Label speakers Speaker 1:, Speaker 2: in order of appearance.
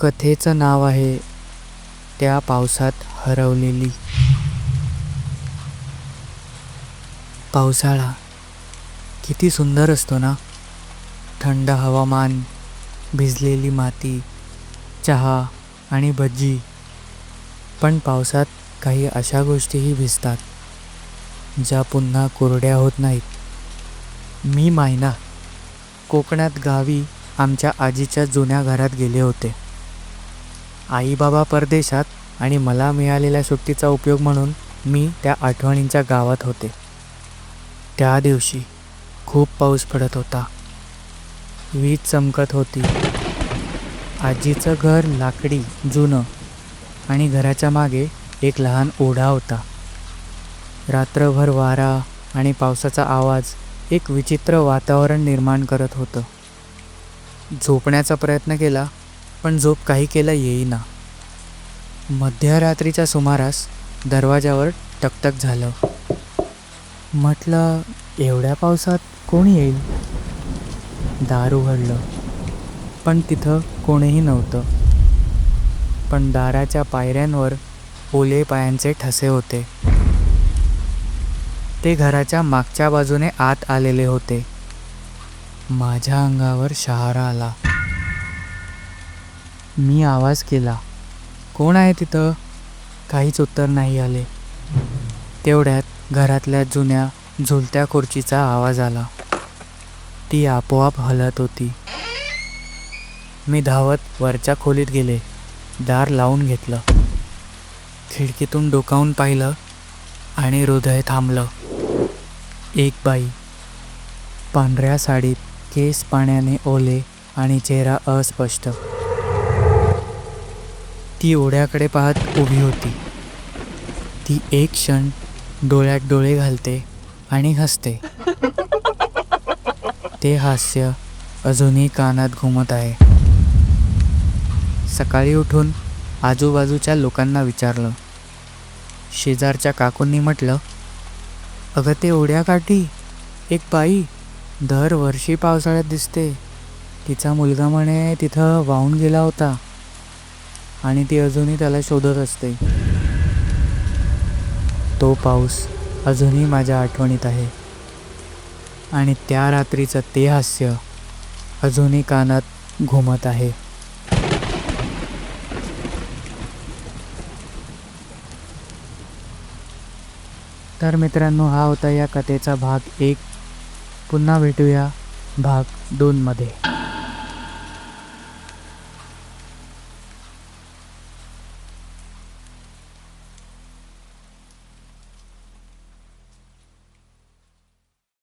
Speaker 1: कथेचं नाव आहे त्या पावसात हरवलेली. पावसाळा किती सुंदर असतो ना? थंड हवामान भिजलेली माती चहा आणि भजी. पण पावसात काही अशा गोष्टीही भिजतात ज्या पुन्हा कोरड्या होत नाहीत. मी मायना कोकणात गावी आमच्या आजीच्या जुन्या घरात गेले होते. आईबाबा परदेशात आणि मला मिळालेल्या सुट्टीचा उपयोग म्हणून मी त्या आठवणींच्या गावात होते. त्या दिवशी खूप पाऊस पडत होता. वीज चमकत होती. आजीचं घर लाकडी जुनं आणि घराच्या मागे एक लहान ओढा होता. रात्रभर वारा आणि पावसाचा आवाज एक विचित्र वातावरण निर्माण करत होतं. झोपण्याचा प्रयत्न केला पण झोप काही केला येईना. मध्यरात्रीच्या सुमारास दरवाजावर टकटक झालं. म्हटलं एवढ्या पावसात कोणी येईल? दार उघडलं. पण तिथं कोणीही नव्हतं. पण दाराच्या पायऱ्यांवर ओले पायांचे ठसे होते. ते घराच्या मागच्या बाजूने आत आलेले होते. माझ्या अंगावर शहारा आला. मी आवाज केला. कोण आहे तिथं? काहीच उत्तर नाही आले. तेवढ्यात घरातल्या जुन्या झुलत्या खुर्चीचा आवाज आला. ती आपोआप हलत होती. मी धावत वरच्या खोलीत गेले. दार लावून घेतलं. खिडकीतून डोकावून पाहिलं आणि हृदय थांबलं. एक बाई. पांढऱ्या साडीत केस पाण्याने ओले आणि चेहरा अस्पष्ट. ती ओढ्याकडे पाहत उभी होती. ती एक क्षण डोळ्यात डोळे घालते आणि हसते. ते हास्य अजूनही कानात घुमत आहे. सकाळी उठून आजूबाजूच्या लोकांना विचारलं. शेजारच्या काकूंनी म्हटलं अगं ते ओढ्याकाठी एक बाई दरवर्षी पावसाळ्यात दिसते. तिचा मुलगा म्हणे तिथं वाहून गेला होता. आणि ती अजूनही त्याला शोधत असते. तो पाऊस अजूनही माझ्या आठवणीत आहे. आणि त्या रात्रीचं ते हास्य अजूनही कानात घुमत आहे. तर मित्रांनो हा होता या कथेचा भाग एक. पुन्हा भेटूया भाग दोनमध्ये.